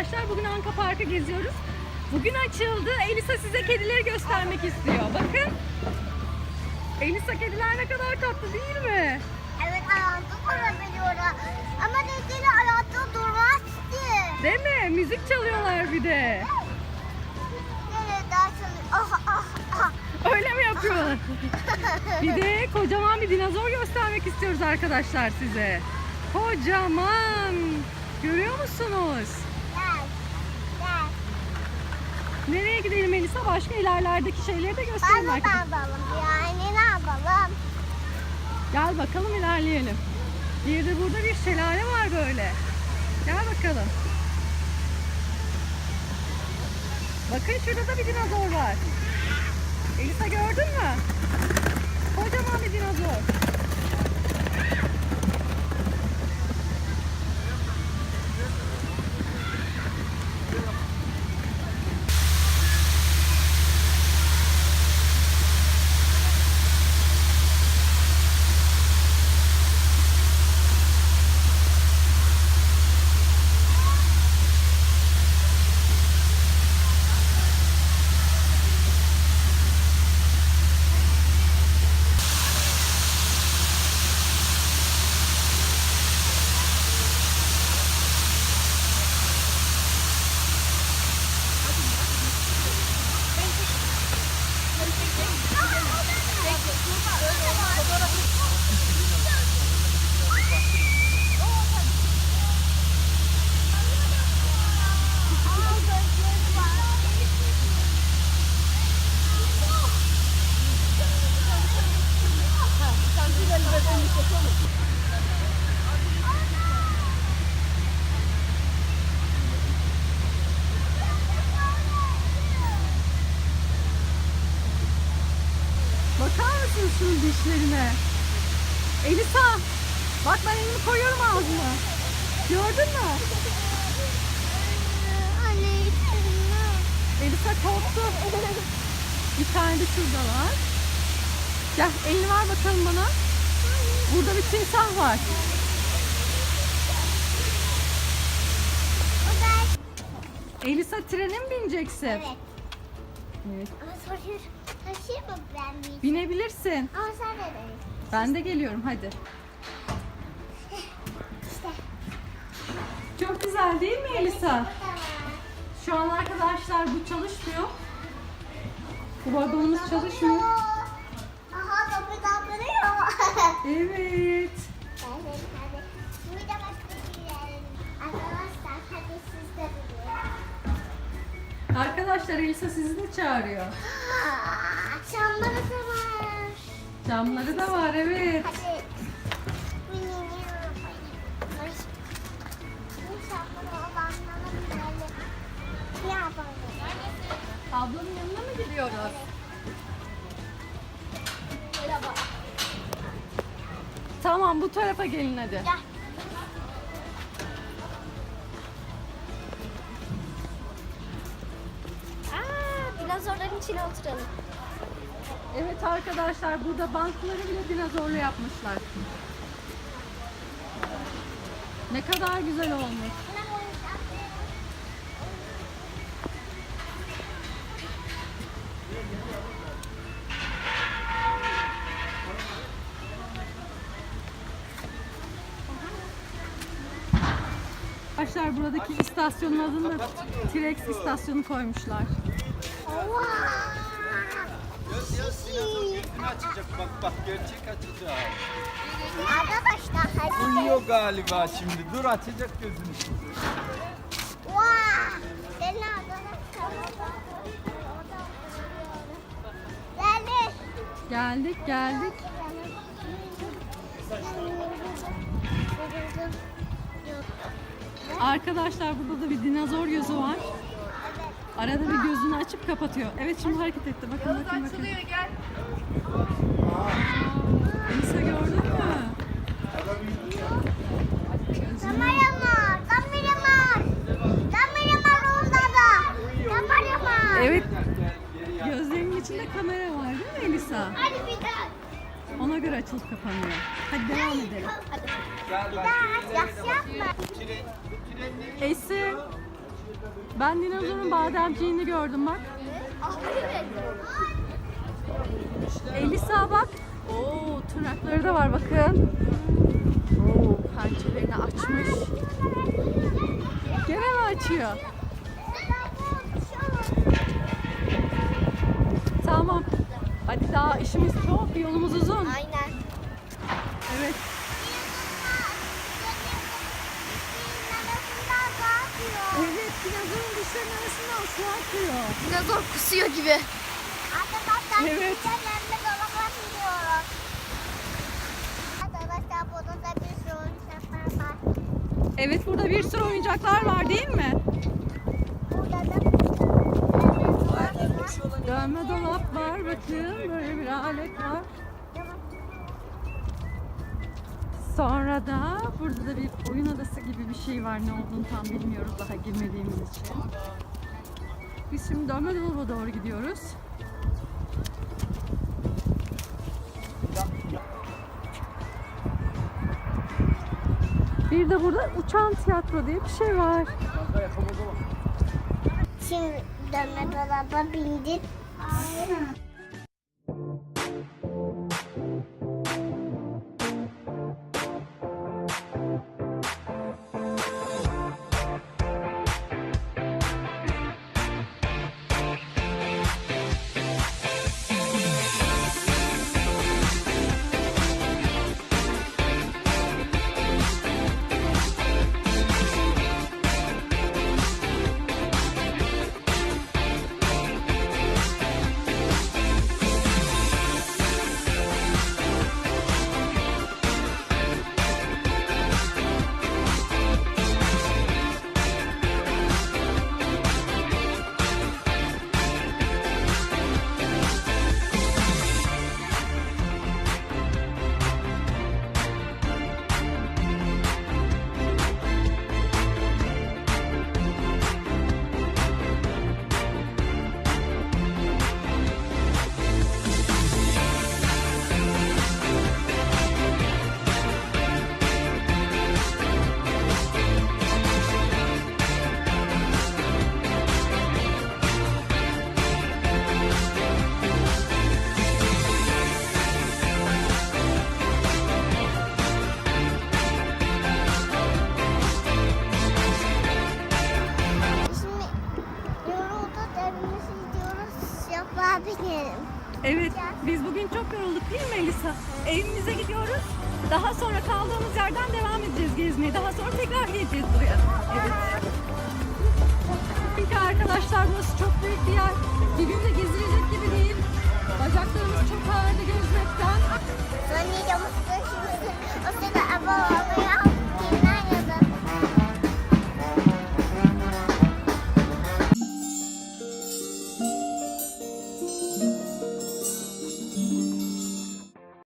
arkadaşlar bugün Anka Park'ı geziyoruz. Bugün açıldı. Elisa size kedileri göstermek istiyor. Bakın. Elisa kediler ne kadar tatlı değil mi? Evet ayakta durabiliyorlar. Ama dediğini ayakta durmaz ki. Değil mi? Müzik çalıyorlar bir de. Ah ah ah. Öyle mi yapıyorlar? Bir de kocaman bir dinozor göstermek istiyoruz arkadaşlar size. Kocaman. Görüyor musunuz? Gel. Gel. Nereye gidelim Elisa? Başka ilerlerdeki şeyleri de gösterelim arkadaşlar. ne yapalım yani ne yapalım? Gel bakalım ilerleyelim. Bir de burada bir şelale var böyle. Gel bakalım. Bakın şurada da bir dinozor var. Elisa gördün mü? Kocaman bir dinozor. Dişlerine? Elisa! Bak ben elimi koyuyorum ağzına. Gördün mü? Anne Elisa korktu. Bir tane de şurada var. Gel elini ver bakalım bana. Burada bir timsah var. Elisa trene mi bineceksin? evet. Evet. Ama soruyor. Taşıyayım mı ben bir? Binebilirsin. Ama sen de değil. Ben de geliyorum hadi. İşte. Çok güzel değil mi Elisa? Şu an arkadaşlar bu çalışmıyor. Bu vagonumuz çalışmıyor. Aha kapı kapılıyor. Evet. Arkadaşlar hadi siz de. Arkadaşlar Elisa sizi de çağırıyor. Şamları da var. Camları da var evet. Hadi. Ablanın yanına mı gidiyoruz? Tamam bu tarafa gelin hadi. Gel. İçine oturalım. Evet arkadaşlar burada bankları bile dinozorlu yapmışlar. Ne kadar güzel olmuş. Arkadaşlar buradaki istasyonun adını da T-Rex istasyonu koymuşlar. Gözünü açacak bak bak gerçek açacak. Arkadaşlar hadi. Uyuyor galiba şimdi. Dur açacak gözünü. Vaa! Adına Geldi. Geldik geldik. Arkadaşlar burada da bir dinozor gözü var. Arada bir gözünü açıp kapatıyor. Evet şimdi hareket etti. Bakın bakın bakın. gel. Elisa gördün mü? Kameraman, kameraman. Kameraman orada da. Kameraman. Evet. Gözlerinin içinde kamera var değil mi Elisa? Hadi bir daha. Ona göre açılıp kapanıyor. Hadi devam edelim. Bir daha aç, yaş yapma. Esin. Ben dinozorun bademciğini gördüm bak. Ah evet. Elisa bak. Oo, tırnakları da var bakın. Oo, pençelerini açmış. Gene mi açıyor? Tamam. Hadi daha işimiz çok, yolumuz uzun. Aynen. Evet. Evet, dişlerinin arasından su akıyor. Dinozor kusuyor gibi. Arkadaşlar Evet. pembe dolaba gidiyoruz. Arkadaşlar burada da bir sürü oyuncaklar var. Evet, burada bir sürü oyuncaklar var değil mi? Burada da Dönme dolap var, bakın böyle bir alet var. Sonra da burada da bir oyun adası gibi bir şey var. Ne olduğunu tam bilmiyoruz daha girmediğimiz için. Biz şimdi dönme dolaba doğru gidiyoruz. Bir de burada uçan tiyatro diye bir şey var. Şimdi dönme dolaba bindik. Evet, biz bugün çok yorulduk değil mi Elisa? Evimize gidiyoruz. Daha sonra kaldığımız yerden devam edeceğiz gezmeye. Daha sonra tekrar geleceğiz buraya. Evet. Çünkü arkadaşlar burası çok büyük bir yer. Bir günde gezilecek gibi değil. Bacaklarımız çok yamukta